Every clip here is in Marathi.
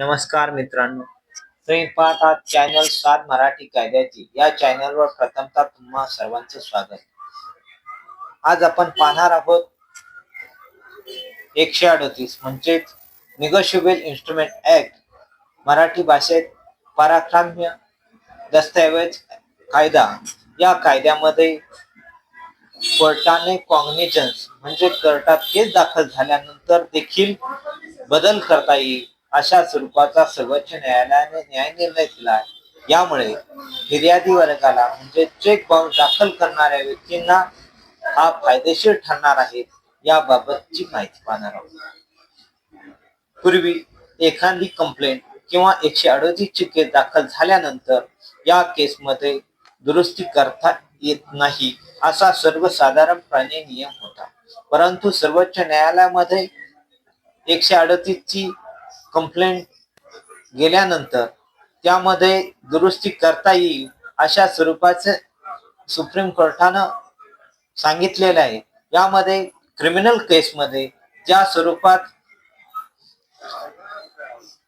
नमस्कार मित्रांनो. तुम्ही पाहत आहात चॅनल सात मराठी कायद्याची. या चॅनलवर प्रथमतः तुम्हा सर्वांचं स्वागत. आज आपण पाहणार आहोत एकशे अडतीस म्हणजेच निगोशिबल इन्स्ट्रुमेंट ऍक्ट मराठी भाषेत पराक्रम्य दस्तऐवज कायदा. या कायद्यामध्ये कोर्टाने कॉग्निजन्स म्हणजे कोर्टात केस दाखल झाल्यानंतर देखील बदल करता येईल. अशा स्वरूपाचा सर्वोच्च न्यायालयाने न्याय निर्णय दिला आहे. यामुळे फिर्यादी वर्गाला म्हणजे चेक बाउन्स दाखल करणाऱ्या व्यक्तींना हा फायदेशीर ठरणार आहे याबाबतची माहिती पाहणार आहोत. पूर्वी एखादी कंप्लेंट किंवा एकशे अडतीसची केस दाखल झाल्यानंतर या केसमध्ये दुरुस्ती करता येत नाही असा सर्वसाधारणपणे नियम होता. परंतु सर्वोच्च न्यायालयामध्ये एकशे अडतीसची कंप्लेंट गेल्यानंतर त्यामध्ये दुरुस्ती करता येईल अशा स्वरूपाचे सुप्रीम कोर्टानं सांगितलेलं आहे. यामध्ये क्रिमिनल केसमध्ये ज्या स्वरूपात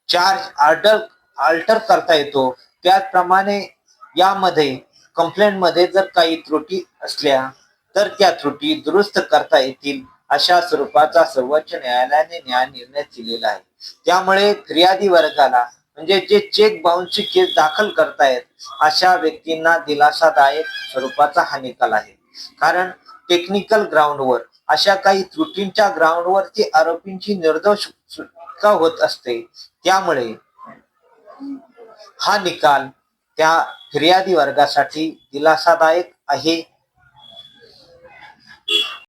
चार्ज आर्डर अल्टर करता येतो त्याचप्रमाणे यामध्ये कंप्लेंटमध्ये जर काही त्रुटी असल्या तर त्या त्रुटी दुरुस्त करता येतील. अशा स्वरूपाचा सर्वोच्च न्यायालयाने न्याय निर्णय दिलेला आहे. त्यामुळे फिर्यादी वर्गाला म्हणजे जे चेक बाउन्सची केस दाखल करतायत अशा व्यक्तींना दिलासादायक स्वरूपाचा हा निकाल आहे. कारण टेक्निकल ग्राउंडवर अशा काही त्रुटींच्या ग्राउंडवर ती आरोपींची निर्दोष सुटका होत असते. त्यामुळे हा निकाल त्या फिर्यादी वर्गासाठी दिलासादायक आहे.